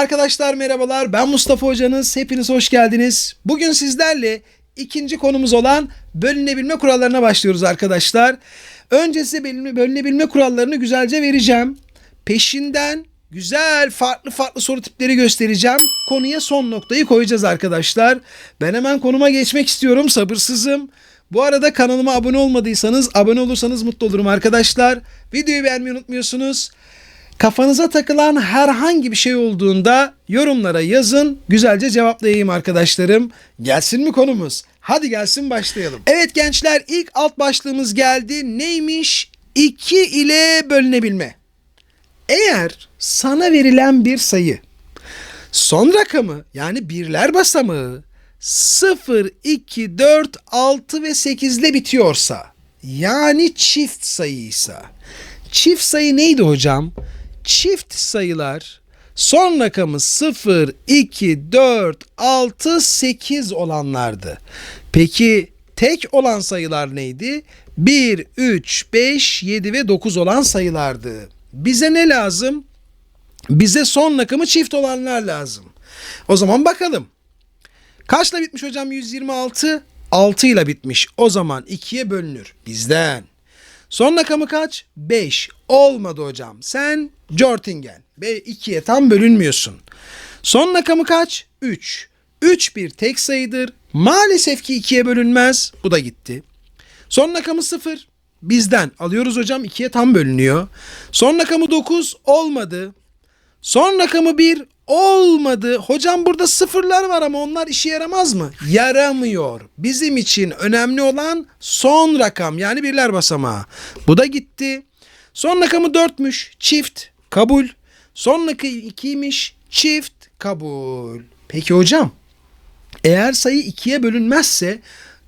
Arkadaşlar merhabalar ben Mustafa Hocanız hepiniz hoş geldiniz. Bugün sizlerle ikinci konumuz olan bölünebilme kurallarına başlıyoruz arkadaşlar. Önce size bölüne- bölünebilme kurallarını güzelce vereceğim. Peşinden güzel farklı farklı soru tipleri göstereceğim. Konuya son noktayı koyacağız arkadaşlar. Ben hemen konuma geçmek istiyorum sabırsızım. Bu arada kanalıma abone olmadıysanız abone olursanız mutlu olurum arkadaşlar. Videoyu beğenmeyi unutmuyorsunuz. Kafanıza takılan herhangi bir şey olduğunda yorumlara yazın. Güzelce cevaplayayım arkadaşlarım. Gelsin mi konumuz? Hadi gelsin başlayalım. Evet gençler ilk alt başlığımız geldi. Neymiş? 2 ile bölünebilme. Eğer sana verilen bir sayı son rakamı yani birler basamağı 0, 2, 4, 6 ve 8 ile bitiyorsa yani çift sayıysa çift sayı neydi hocam? Çift sayılar son rakamı 0, 2, 4, 6, 8 olanlardı. Peki tek olan sayılar neydi? 1, 3, 5, 7 ve 9 olan sayılardı. Bize ne lazım? Bize son rakamı çift olanlar lazım. O zaman bakalım. Kaçla bitmiş hocam 126? 6 ile bitmiş. O zaman 2'ye bölünür. Bizden. Son rakamı kaç? 5. Olmadı hocam. Sen Jortingen. Ve 2'ye tam bölünmüyorsun. Son rakamı kaç? 3. 3 bir tek sayıdır. Maalesef ki 2'ye bölünmez. Bu da gitti. Son rakamı 0. Bizden. Alıyoruz hocam 2'ye tam bölünüyor. Son rakamı 9. Olmadı. Son rakamı 1 olmadı. Hocam burada sıfırlar var ama onlar işe yaramaz mı? Yaramıyor. Bizim için önemli olan son rakam yani birler basamağı. Bu da gitti. Son rakamı 4'müş. Çift. Kabul. Son rakamı 2'ymiş. Çift. Kabul. Peki hocam. Eğer sayı ikiye bölünmezse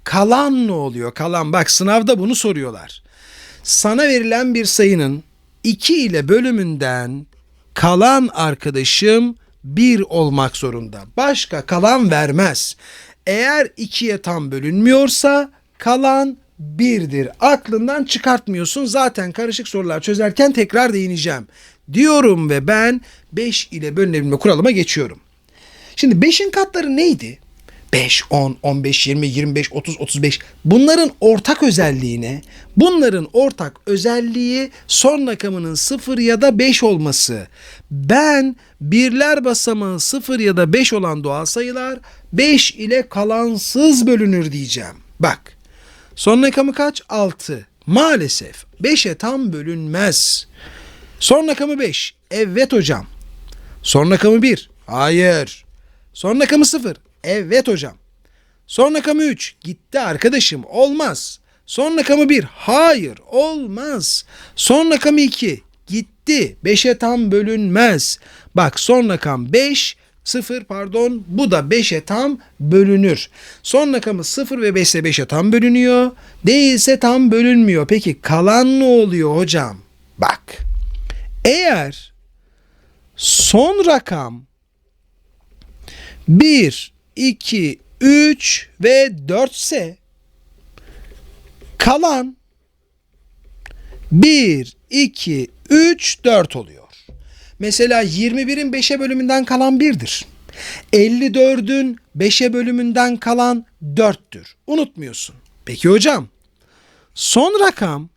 kalan ne oluyor? Kalan bak sınavda bunu soruyorlar. Sana verilen bir sayının 2 ile bölümünden kalan arkadaşım 1 olmak zorunda. Başka kalan vermez. Eğer 2'ye tam bölünmüyorsa kalan 1'dir. Aklından çıkartmıyorsun. Zaten karışık sorular çözerken tekrar değineceğim. Diyorum ve ben 5 ile bölünebilme kuralıma geçiyorum. Şimdi 5'in katları neydi? 5, 10, 15, 20, 25, 30, 35 bunların ortak özelliğine bunların ortak özelliği son rakamının 0 ya da 5 olması. Ben birler basamağı 0 ya da 5 olan doğal sayılar 5 ile kalansız bölünür diyeceğim. Bak son rakamı kaç? 6. Maalesef 5'e tam bölünmez. Son rakamı 5. Evet hocam. Son rakamı 1. Hayır. Son rakamı 0. Evet hocam. Son rakamı 3. Gitti arkadaşım. Olmaz. Son rakamı 1. Hayır. Olmaz. Son rakamı 2. Gitti. 5'e tam bölünmez. Bak son rakam 5. 0 pardon bu da 5'e tam bölünür. Son rakamı 0 ve 5 ise 5'e tam bölünüyor. Değilse tam bölünmüyor. Peki kalan ne oluyor hocam? Bak. Eğer son rakam 1, 2, 3 ve 4 ise kalan 1, 2, 3, 4 oluyor. Mesela 21'in 5'e bölümünden kalan 1'dir. 54'ün 5'e bölümünden kalan 4'tür. Unutmuyorsun. Peki hocam son rakam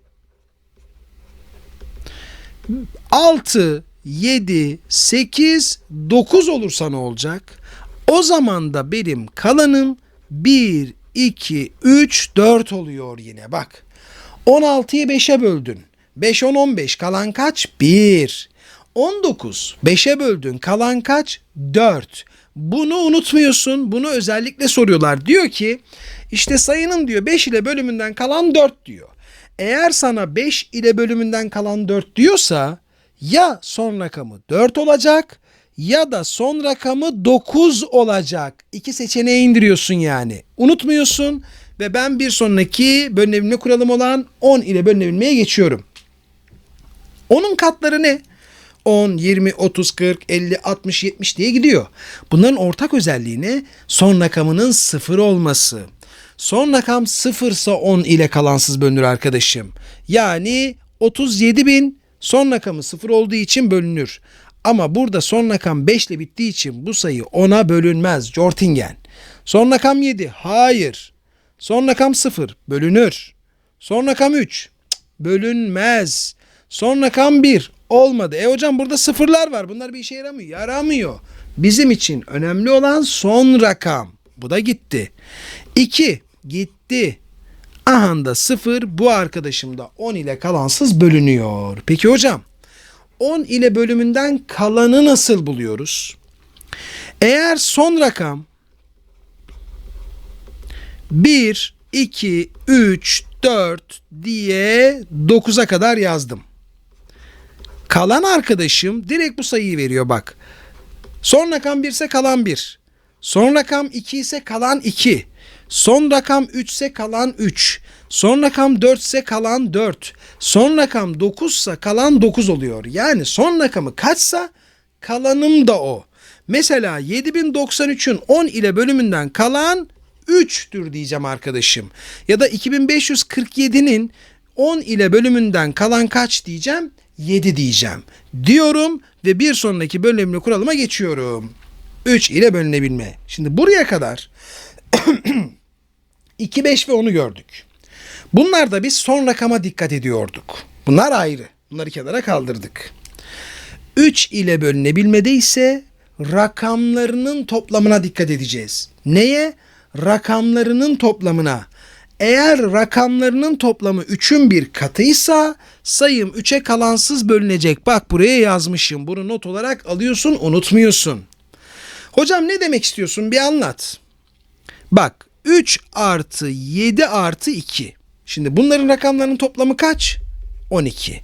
6, 7, 8, 9 olursa ne olacak? O zaman da benim kalanım 1, 2, 3, 4 oluyor yine bak. 16'yı 5'e böldün. 5, 10, 15 kalan kaç? 1. 19 5'e böldün kalan kaç? 4. Bunu unutmuyorsun. Bunu özellikle soruyorlar. Diyor ki işte sayının diyor 5 ile bölümünden kalan 4 diyor. Eğer sana 5 ile bölümünden kalan 4 diyorsa ya son rakamı 4 olacak ya da son rakamı 9 olacak. İki seçeneğe indiriyorsun yani. Unutmuyorsun ve ben bir sonraki bölünebilme kuralım olan 10 ile bölünebilmeye geçiyorum. Onun katları ne? 10, 20, 30, 40, 50, 60, 70 diye gidiyor. Bunların ortak özelliği ne? Son rakamının 0 olması. Son rakam 0 ise 10 ile kalansız bölünür arkadaşım. Yani 37 bin son rakamı 0 olduğu için bölünür. Ama burada son rakam 5 ile bittiği için bu sayı 10'a bölünmez. Jortingen. Son rakam 7. Hayır. Son rakam 0. Bölünür. Son rakam 3. Bölünmez. Son rakam 1. Olmadı. E hocam burada sıfırlar var. Bunlar bir işe yaramıyor. Yaramıyor. Bizim için önemli olan son rakam. Bu da gitti. 2. Gitti. Aha da 0 bu arkadaşım da 10 ile kalansız bölünüyor. Peki hocam 10 ile bölümünden kalanı nasıl buluyoruz? Eğer son rakam 1, 2, 3, 4 diye 9'a kadar yazdım. Kalan arkadaşım direkt bu sayıyı veriyor bak. Son rakam 1 ise kalan 1. Son rakam 2 ise kalan 2. Son rakam 3 ise kalan 3. Son rakam 4 ise kalan 4. Son rakam 9 ise kalan 9 oluyor. Yani son rakamı kaçsa kalanım da o. Mesela 7093'ün 10 ile bölümünden kalan 3'tür diyeceğim arkadaşım. Ya da 2547'nin 10 ile bölümünden kalan kaç diyeceğim? 7 diyeceğim. Diyorum ve bir sonraki bölümlü kuralıma geçiyorum. 3 ile bölünebilme. Şimdi buraya kadar 2, 5 ve 10'u gördük. Bunlarda biz son rakama dikkat ediyorduk. Bunlar ayrı. Bunları kenara kaldırdık. 3 ile bölünebilmede ise rakamlarının toplamına dikkat edeceğiz. Neye? Rakamlarının toplamına. Eğer rakamlarının toplamı 3'ün bir katıysa sayım 3'e kalansız bölünecek. Bak buraya yazmışım. Bunu not olarak alıyorsun, unutmuyorsun. Hocam ne demek istiyorsun? Bir anlat. Bak 3 artı 7 artı 2. Şimdi bunların rakamlarının toplamı kaç? 12.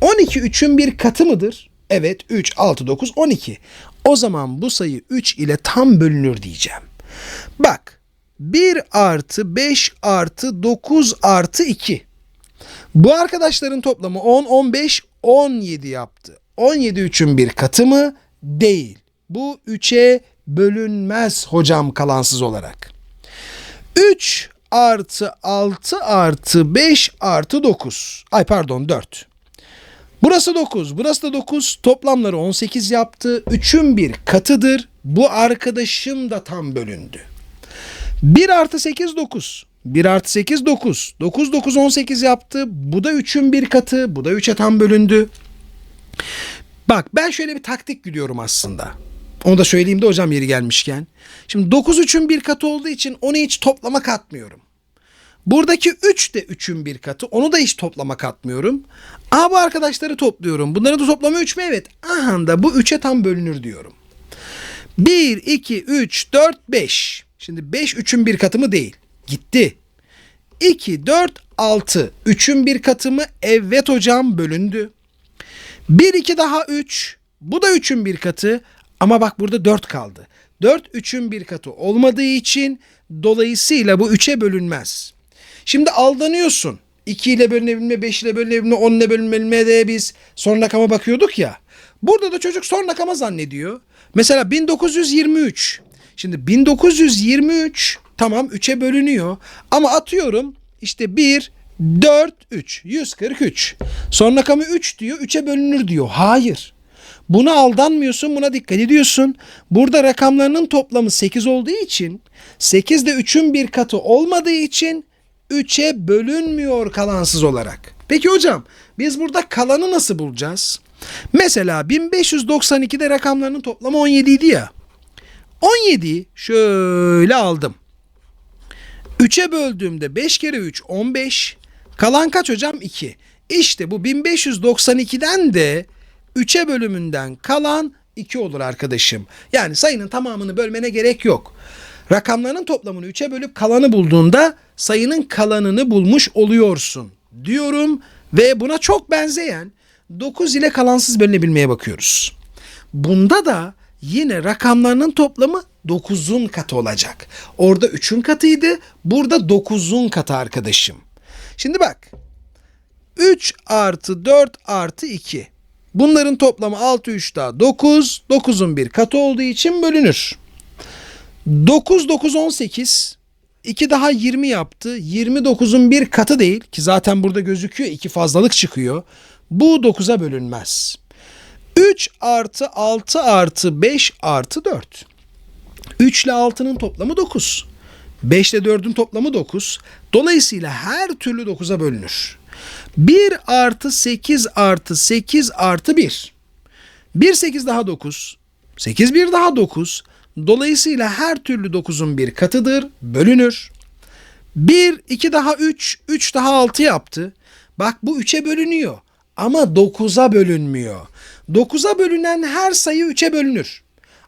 12 3'ün bir katı mıdır? Evet 3, 6, 9, 12. O zaman bu sayı 3 ile tam bölünür diyeceğim. Bak 1 artı 5 artı 9 artı 2. Bu arkadaşların toplamı 10, 15, 17 yaptı. 17 3'ün bir katı mı? Değil. Bu 3'e bölünmez hocam kalansız olarak. 3 artı 6 artı 5 artı 9. Ay pardon 4. Burası 9, burası da 9. Toplamları 18 yaptı. 3'ün bir katıdır. Bu arkadaşım da tam bölündü. 1 artı 8 9. 1 artı 8 9. 9 9 18 yaptı. Bu da 3'ün bir katı. Bu da 3'e tam bölündü. Bak ben şöyle bir taktik gidiyorum aslında. Onu da söyleyeyim de hocam yeri gelmişken. Şimdi 9 3'ün bir katı olduğu için onu hiç toplama katmıyorum. Buradaki 3 de 3'ün bir katı. Onu da hiç toplama katmıyorum. Aa bu arkadaşları topluyorum. Bunların da toplamı 3 mü? Evet. Aha da bu 3'e tam bölünür diyorum. 1, 2, 3, 4, 5. Şimdi 5 3'ün bir katı mı? Değil. Gitti. 2, 4, 6. 3'ün bir katı mı? Evet hocam bölündü. 1, 2 daha 3. Bu da 3'ün bir katı. Ama bak burada 4 kaldı. 4 3'ün bir katı olmadığı için dolayısıyla bu 3'e bölünmez. Şimdi aldanıyorsun. 2 ile bölünebilme, 5 ile bölünebilme, 10 ile bölünebilme de biz son rakama bakıyorduk ya. Burada da çocuk son rakama zannediyor. Mesela 1923. Şimdi 1923 tamam 3'e bölünüyor. Ama atıyorum işte 1, 4, 3. 143. Son rakamı 3 diyor. 3'e bölünür diyor. Hayır. Buna aldanmıyorsun, buna dikkat ediyorsun. Burada rakamlarının toplamı 8 olduğu için 8 de 3'ün bir katı olmadığı için 3'e bölünmüyor kalansız olarak. Peki hocam biz burada kalanı nasıl bulacağız? Mesela 1592'de rakamlarının toplamı 17 idi ya. 17'yi şöyle aldım. 3'e böldüğümde 5 kere 3 15. Kalan kaç hocam? 2. İşte bu 1592'den de 3'e bölümünden kalan 2 olur arkadaşım. Yani sayının tamamını bölmene gerek yok. Rakamların toplamını 3'e bölüp kalanı bulduğunda sayının kalanını bulmuş oluyorsun diyorum ve buna çok benzeyen 9 ile kalansız bölünebilmeye bakıyoruz. Bunda da yine rakamlarının toplamı 9'un katı olacak. Orada 3'ün katıydı, burada 9'un katı arkadaşım. Şimdi bak. 3 artı 4 artı 2. Bunların toplamı 6 3 daha 9. 9'un bir katı olduğu için bölünür. 9 9 18. 2 daha 20 yaptı. 29'un bir katı değil ki zaten burada gözüküyor. 2 fazlalık çıkıyor. Bu 9'a bölünmez. 3 artı 6 artı 5 artı 4. 3 ile 6'nın toplamı 9. 5 ile 4'ün toplamı 9. Dolayısıyla her türlü 9'a bölünür. 1 artı 8 artı 8 artı 1. 1 8 daha 9. 8 1 daha 9. Dolayısıyla her türlü 9'un bir katıdır. Bölünür. 1 2 daha 3. 3 daha 6 yaptı. Bak bu 3'e bölünüyor. Ama 9'a bölünmüyor. 9'a bölünen her sayı 3'e bölünür.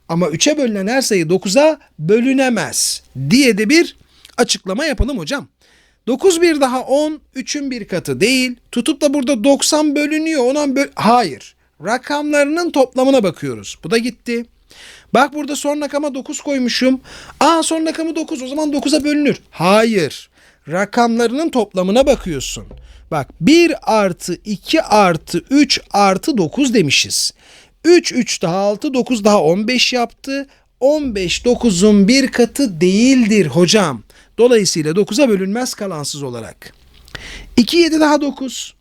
Ama 3'e bölünen her sayı 9'a bölünemez diye de bir açıklama yapalım hocam. 9 bir daha 10, 3'ün bir katı değil. Tutup da burada 90 bölünüyor. Ona böl Hayır. Rakamlarının toplamına bakıyoruz. Bu da gitti. Bak burada son rakama 9 koymuşum. Aa son rakamı 9 o zaman 9'a bölünür. Hayır. Rakamlarının toplamına bakıyorsun. Bak 1 artı 2 artı 3 artı 9 demişiz. 3 3 daha 6 9 daha 15 yaptı. 15 9'un bir katı değildir hocam. Dolayısıyla 9'a bölünmez kalansız olarak. 2 7 daha 9.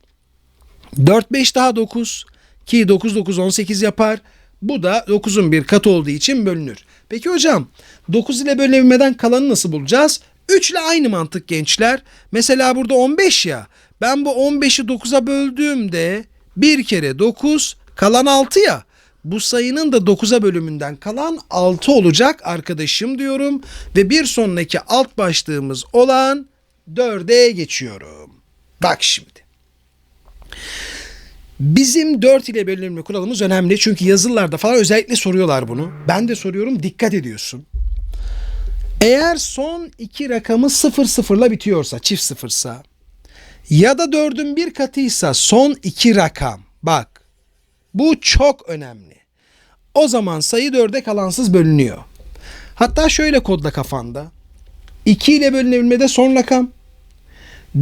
4 5 daha 9. Ki 9 9 18 yapar. Bu da 9'un bir katı olduğu için bölünür. Peki hocam 9 ile bölünebilmeden kalanı nasıl bulacağız? 3 ile aynı mantık gençler. Mesela burada 15 ya. Ben bu 15'i 9'a böldüğümde bir kere 9 kalan 6 ya. Bu sayının da 9'a bölümünden kalan 6 olacak arkadaşım diyorum. Ve bir sonraki alt başlığımız olan 4'e geçiyorum. Bak şimdi. Bizim 4 ile bölünme kuralımız önemli. Çünkü yazılarda falan özellikle soruyorlar bunu. Ben de soruyorum dikkat ediyorsun. Eğer son iki rakamı 0 sıfırla bitiyorsa, çift sıfırsa ya da 4'ün bir katıysa son iki rakam. Bak bu çok önemli. O zaman sayı 4'e kalansız bölünüyor. Hatta şöyle kodla kafanda. 2 ile bölünebilmede son rakam.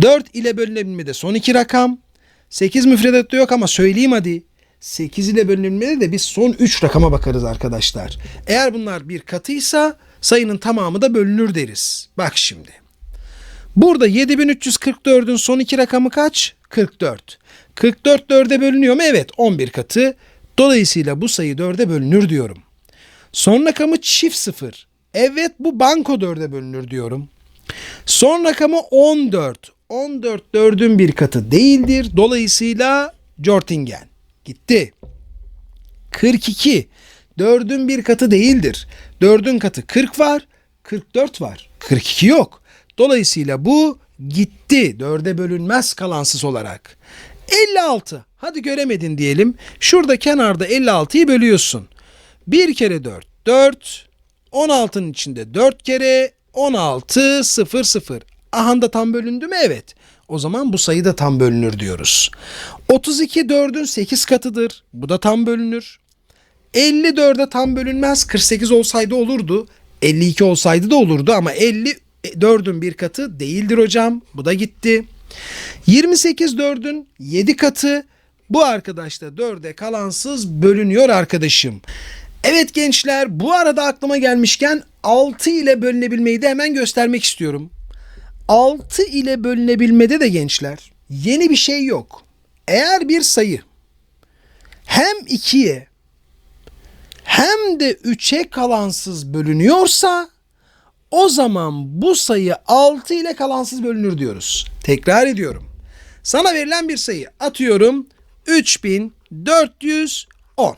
4 ile bölünebilmede son iki rakam. 8 müfredatta yok ama söyleyeyim hadi. 8 ile bölünebilmede de biz son 3 rakama bakarız arkadaşlar. Eğer bunlar bir katıysa sayının tamamı da bölünür deriz. Bak şimdi. Burada 7344'ün son iki rakamı kaç? 44. 44 4'e bölünüyor mu? Evet 11 katı. Dolayısıyla bu sayı 4'e bölünür diyorum. Son rakamı çift sıfır. Evet bu banko 4'e bölünür diyorum. Son rakamı 14. 14 4'ün bir katı değildir. Dolayısıyla Jortingen. Gitti. 42. 4'ün bir katı değildir. 4'ün katı 40 var. 44 var. 42 yok. Dolayısıyla bu gitti. 4'e bölünmez kalansız olarak. 56. Hadi göremedin diyelim. Şurada kenarda 56'yı bölüyorsun. 1 kere 4 4. 16'nın içinde 4 kere 16 0 0. Ahanda tam bölündü mü? Evet. O zaman bu sayı da tam bölünür diyoruz. 32 4'ün 8 katıdır. Bu da tam bölünür. 54'e tam bölünmez. 48 olsaydı olurdu. 52 olsaydı da olurdu ama 50 4'ün bir katı değildir hocam. Bu da gitti. 28 4'ün 7 katı. Bu arkadaş da 4'e kalansız bölünüyor arkadaşım. Evet gençler bu arada aklıma gelmişken 6 ile bölünebilmeyi de hemen göstermek istiyorum. 6 ile bölünebilmede de gençler yeni bir şey yok. Eğer bir sayı hem 2'ye hem de 3'e kalansız bölünüyorsa o zaman bu sayı 6 ile kalansız bölünür diyoruz. Tekrar ediyorum. Sana verilen bir sayı atıyorum 3410.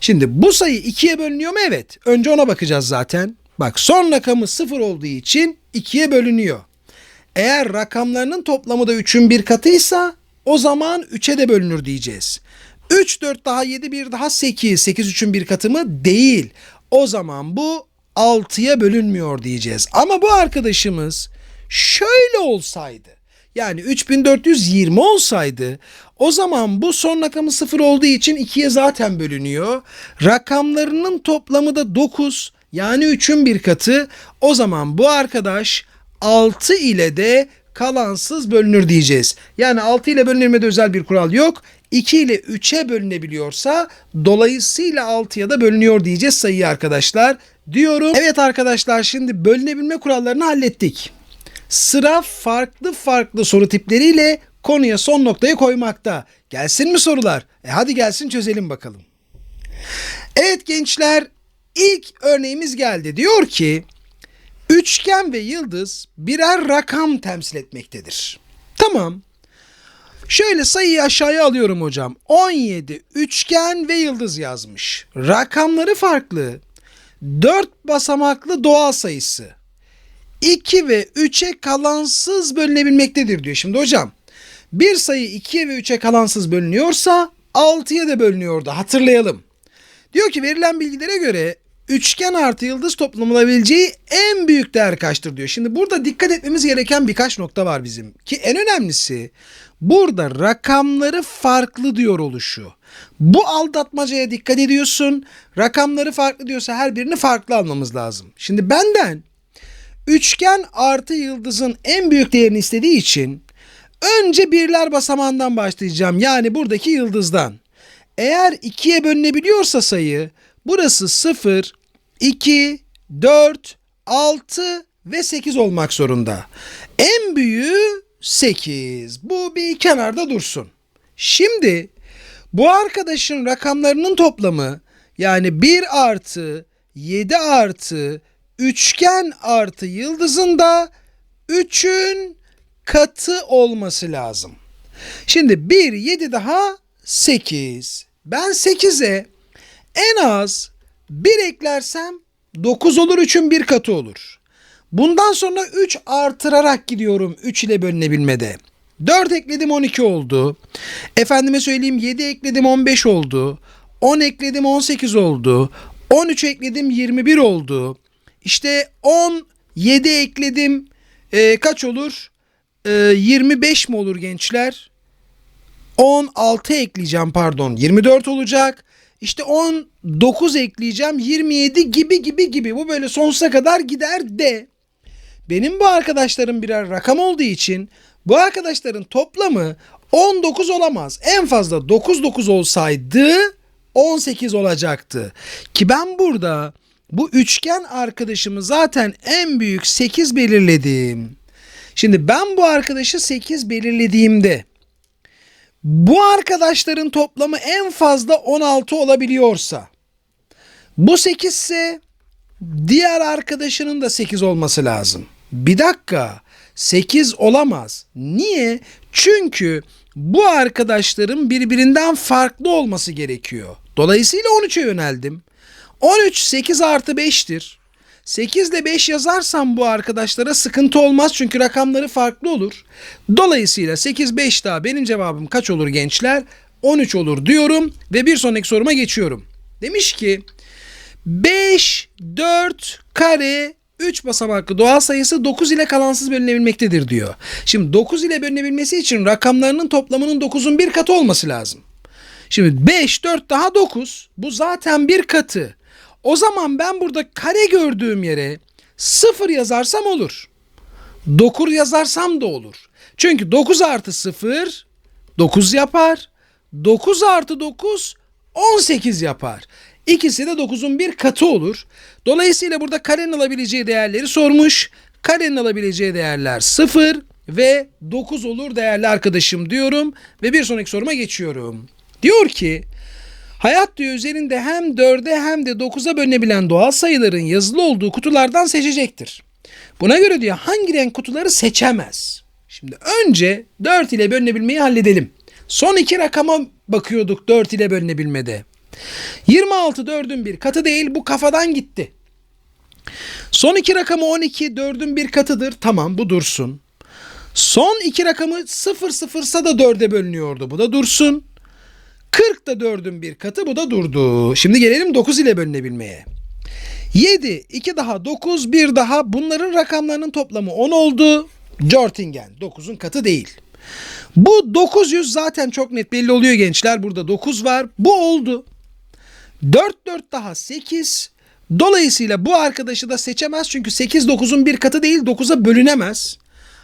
Şimdi bu sayı 2'ye bölünüyor mu? Evet. Önce ona bakacağız zaten. Bak son rakamı 0 olduğu için 2'ye bölünüyor. Eğer rakamlarının toplamı da 3'ün bir katıysa o zaman 3'e de bölünür diyeceğiz. 3, 4 daha 7, 1 daha 8. 8 3'ün bir katı mı? Değil. O zaman bu 6'ya bölünmüyor diyeceğiz. Ama bu arkadaşımız şöyle olsaydı yani 3420 olsaydı o zaman bu son rakamı 0 olduğu için 2'ye zaten bölünüyor. Rakamlarının toplamı da 9 yani 3'ün bir katı. O zaman bu arkadaş 6 ile de kalansız bölünür diyeceğiz. Yani 6 ile bölünmede özel bir kural yok. 2 ile 3'e bölünebiliyorsa dolayısıyla 6'ya da bölünüyor diyeceğiz sayıyı arkadaşlar diyorum. Evet arkadaşlar şimdi bölünebilme kurallarını hallettik. Sıra farklı farklı soru tipleriyle konuya son noktayı koymakta. Gelsin mi sorular? E hadi gelsin çözelim bakalım. Evet gençler ilk örneğimiz geldi. Diyor ki üçgen ve yıldız birer rakam temsil etmektedir. Tamam. Şöyle sayıyı aşağıya alıyorum hocam. 17 üçgen ve yıldız yazmış. Rakamları farklı. 4 basamaklı doğal sayısı. 2 ve 3'e kalansız bölünebilmektedir diyor. Şimdi hocam bir sayı 2'ye ve 3'e kalansız bölünüyorsa 6'ya da bölünüyordu. Hatırlayalım. Diyor ki verilen bilgilere göre üçgen artı yıldız toplanabileceği en büyük değer kaçtır diyor. Şimdi burada dikkat etmemiz gereken birkaç nokta var bizim. Ki en önemlisi burada rakamları farklı diyor oluşu. Bu aldatmacaya dikkat ediyorsun. Rakamları farklı diyorsa her birini farklı almamız lazım. Şimdi benden üçgen artı yıldızın en büyük değerini istediği için önce birler basamağından başlayacağım. Yani buradaki yıldızdan. Eğer ikiye bölünebiliyorsa sayı burası 0, 2, 4, 6 ve 8 olmak zorunda. En büyüğü 8. Bu bir kenarda dursun. Şimdi bu arkadaşın rakamlarının toplamı yani 1 artı 7 artı üçgen artı yıldızın da 3'ün katı olması lazım. Şimdi 1, 7 daha 8. Ben 8'e en az 1 eklersem 9 olur 3'ün bir katı olur. Bundan sonra 3 artırarak gidiyorum 3 ile bölünebilmede. 4 ekledim 12 oldu. Efendime söyleyeyim 7 ekledim 15 oldu. 10 ekledim 18 oldu. 13 ekledim 21 oldu. İşte 10 7 ekledim e, kaç olur? E, 25 mi olur gençler? 16 ekleyeceğim pardon 24 olacak. İşte 19 ekleyeceğim 27 gibi gibi gibi bu böyle sonsuza kadar gider de. Benim bu arkadaşlarım birer rakam olduğu için bu arkadaşların toplamı 19 olamaz. En fazla 9 9 olsaydı 18 olacaktı. Ki ben burada bu üçgen arkadaşımı zaten en büyük 8 belirledim. Şimdi ben bu arkadaşı 8 belirlediğimde bu arkadaşların toplamı en fazla 16 olabiliyorsa bu 8 ise diğer arkadaşının da 8 olması lazım. Bir dakika 8 olamaz. Niye? Çünkü bu arkadaşların birbirinden farklı olması gerekiyor. Dolayısıyla 13'e yöneldim. 13 8 artı 5'tir. 8 ile 5 yazarsam bu arkadaşlara sıkıntı olmaz çünkü rakamları farklı olur. Dolayısıyla 8 5 daha benim cevabım kaç olur gençler? 13 olur diyorum ve bir sonraki soruma geçiyorum. Demiş ki 5 4 kare 3 basamaklı doğal sayısı 9 ile kalansız bölünebilmektedir diyor. Şimdi 9 ile bölünebilmesi için rakamlarının toplamının 9'un bir katı olması lazım. Şimdi 5 4 daha 9 bu zaten bir katı. O zaman ben burada kare gördüğüm yere 0 yazarsam olur. 9 yazarsam da olur. Çünkü 9 artı 0 9 yapar. 9 artı 9 18 yapar. İkisi de 9'un bir katı olur. Dolayısıyla burada karenin alabileceği değerleri sormuş. Karenin alabileceği değerler 0 ve 9 olur değerli arkadaşım diyorum ve bir sonraki soruma geçiyorum. Diyor ki hayat diyor üzerinde hem 4'e hem de 9'a bölünebilen doğal sayıların yazılı olduğu kutulardan seçecektir. Buna göre diyor hangi renk kutuları seçemez? Şimdi önce 4 ile bölünebilmeyi halledelim. Son iki rakama bakıyorduk 4 ile bölünebilmede. 26 4'ün bir katı değil bu kafadan gitti. Son iki rakamı 12 4'ün bir katıdır. Tamam bu dursun. Son iki rakamı 0 0'sa da 4'e bölünüyordu. Bu da dursun. 40 da 4'ün bir katı bu da durdu. Şimdi gelelim 9 ile bölünebilmeye. 7, 2 daha 9, 1 daha bunların rakamlarının toplamı 10 oldu. Görtingen 9'un katı değil. Bu 900 zaten çok net belli oluyor gençler. Burada 9 var. Bu oldu. 4 4 daha 8. Dolayısıyla bu arkadaşı da seçemez. Çünkü 8 9'un bir katı değil 9'a bölünemez.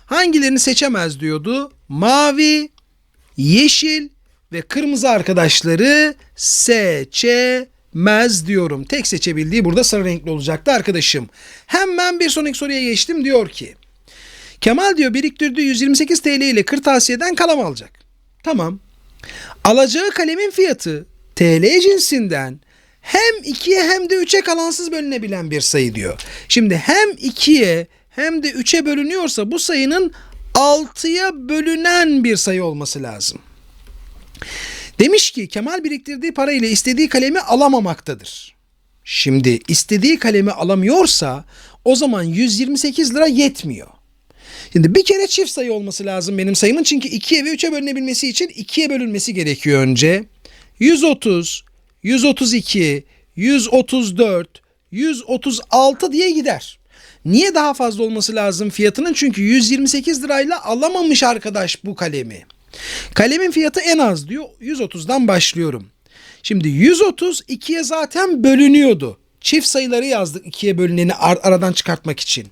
Hangilerini seçemez diyordu? Mavi, yeşil ve kırmızı arkadaşları seçemez diyorum. Tek seçebildiği burada sarı renkli olacaktı arkadaşım. Hemen bir sonraki soruya geçtim diyor ki. Kemal diyor biriktirdiği 128 TL ile kırtasiyeden kalem alacak. Tamam. Alacağı kalemin fiyatı TL cinsinden hem 2'ye hem de 3'e kalansız bölünebilen bir sayı diyor. Şimdi hem 2'ye hem de 3'e bölünüyorsa bu sayının 6'ya bölünen bir sayı olması lazım. Demiş ki Kemal biriktirdiği parayla istediği kalemi alamamaktadır. Şimdi istediği kalemi alamıyorsa o zaman 128 lira yetmiyor. Şimdi bir kere çift sayı olması lazım benim sayımın çünkü 2'ye ve 3'e bölünebilmesi için 2'ye bölünmesi gerekiyor önce. 130, 132, 134, 136 diye gider. Niye daha fazla olması lazım fiyatının? Çünkü 128 lirayla alamamış arkadaş bu kalemi. Kalemin fiyatı en az diyor. 130'dan başlıyorum. Şimdi 130 2'ye zaten bölünüyordu. Çift sayıları yazdık 2'ye bölüneni ar- aradan çıkartmak için.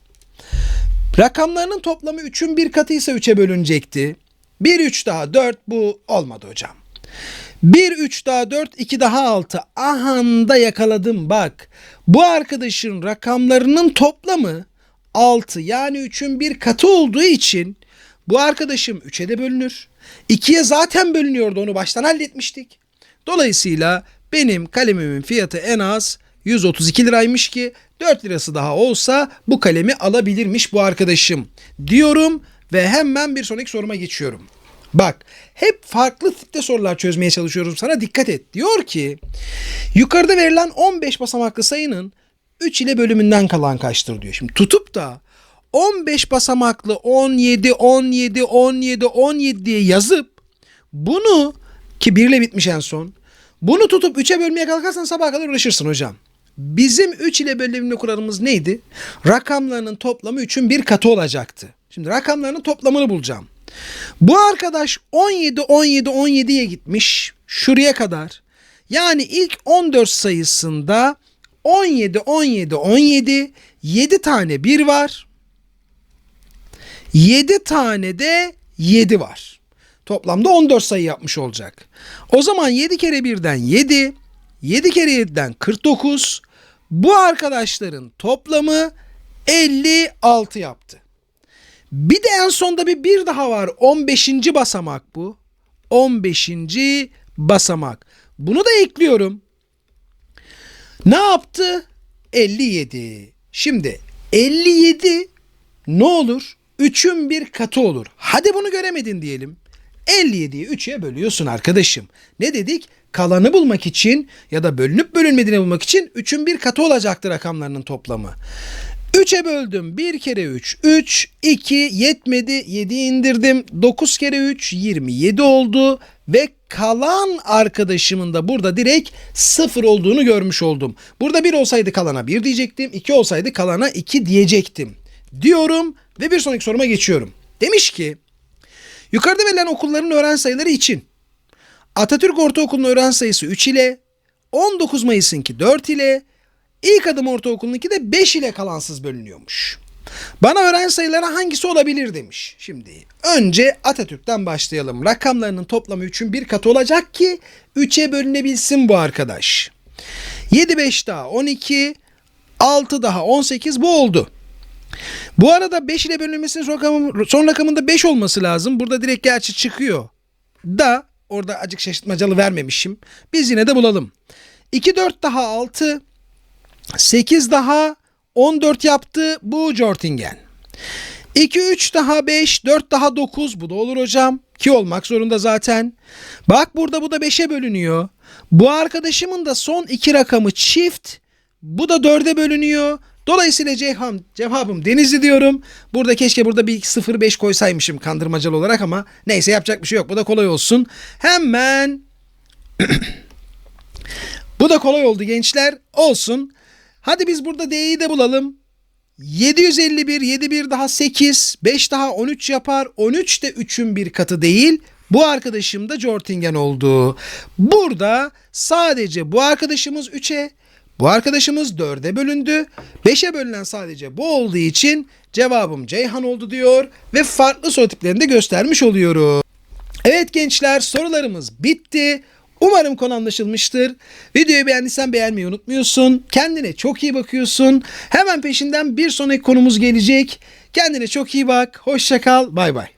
Rakamlarının toplamı 3'ün bir katıysa 3'e bölünecekti. 1 3 daha 4 bu olmadı hocam. 1 3 daha 4 2 daha 6. Ahanda yakaladım bak. Bu arkadaşın rakamlarının toplamı 6 yani 3'ün bir katı olduğu için bu arkadaşım 3'e de bölünür. 2'ye zaten bölünüyordu onu baştan halletmiştik. Dolayısıyla benim kalemimin fiyatı en az 132 liraymış ki 4 lirası daha olsa bu kalemi alabilirmiş bu arkadaşım diyorum ve hemen bir sonraki soruma geçiyorum. Bak hep farklı tipte sorular çözmeye çalışıyorum sana dikkat et. Diyor ki yukarıda verilen 15 basamaklı sayının 3 ile bölümünden kalan kaçtır diyor. Şimdi tutup da 15 basamaklı 17 17 17 17 diye yazıp bunu ki 1 ile bitmiş en son. Bunu tutup 3'e bölmeye kalkarsan sabaha kadar uğraşırsın hocam. Bizim 3 ile bölümünü kuralımız neydi? Rakamlarının toplamı 3'ün bir katı olacaktı. Şimdi rakamlarının toplamını bulacağım. Bu arkadaş 17 17 17'ye gitmiş şuraya kadar. Yani ilk 14 sayısında 17 17 17 7 tane 1 var. 7 tane de 7 var. Toplamda 14 sayı yapmış olacak. O zaman 7 kere 1'den 7, 7 kere 7'den 49. Bu arkadaşların toplamı 56 yaptı. Bir de en sonda bir bir daha var. 15. basamak bu. 15. basamak. Bunu da ekliyorum. Ne yaptı? 57. Şimdi 57 ne olur? 3'ün bir katı olur. Hadi bunu göremedin diyelim. 57'yi 3'e bölüyorsun arkadaşım. Ne dedik? Kalanı bulmak için ya da bölünüp bölünmediğini bulmak için 3'ün bir katı olacaktır rakamlarının toplamı. 3'e böldüm. 1 kere 3 3 2 yetmedi 7'yi indirdim. 9 kere 3 27 oldu ve kalan arkadaşımın da burada direkt 0 olduğunu görmüş oldum. Burada 1 olsaydı kalana 1 diyecektim. 2 olsaydı kalana 2 diyecektim. Diyorum ve bir sonraki soruma geçiyorum. Demiş ki yukarıda verilen okulların öğren sayıları için Atatürk Ortaokulu'nun öğren sayısı 3 ile 19 Mayıs'ınki 4 ile İlk adım ortaokulununki de 5 ile kalansız bölünüyormuş. Bana öğren sayıları hangisi olabilir demiş. Şimdi önce Atatürk'ten başlayalım. Rakamlarının toplamı 3'ün bir katı olacak ki 3'e bölünebilsin bu arkadaş. 7 5 daha 12, 6 daha 18 bu oldu. Bu arada 5 ile bölünmesinin son, rakamı, son rakamında 5 olması lazım. Burada direkt gerçi çıkıyor. Da orada acık şaşırtmacalı vermemişim. Biz yine de bulalım. 2 4 daha 6, 8 daha 14 yaptı bu Jortingen. 2 3 daha 5 4 daha 9 bu da olur hocam. Ki olmak zorunda zaten. Bak burada bu da 5'e bölünüyor. Bu arkadaşımın da son iki rakamı çift. Bu da 4'e bölünüyor. Dolayısıyla Ceyhan cevabım Denizli diyorum. Burada keşke burada bir 0-5 koysaymışım kandırmacalı olarak ama neyse yapacak bir şey yok. Bu da kolay olsun. Hemen bu da kolay oldu gençler. Olsun. Hadi biz burada D'yi de bulalım. 751, 7 bir daha 8, 5 daha 13 yapar. 13 de 3'ün bir katı değil. Bu arkadaşım da Jortingen oldu. Burada sadece bu arkadaşımız 3'e, bu arkadaşımız 4'e bölündü. 5'e bölünen sadece bu olduğu için cevabım Ceyhan oldu diyor ve farklı soru tiplerini de göstermiş oluyorum. Evet gençler sorularımız bitti. Umarım konu anlaşılmıştır. Videoyu beğendiysen beğenmeyi unutmuyorsun. Kendine çok iyi bakıyorsun. Hemen peşinden bir sonraki konumuz gelecek. Kendine çok iyi bak. Hoşça kal. Bay bay.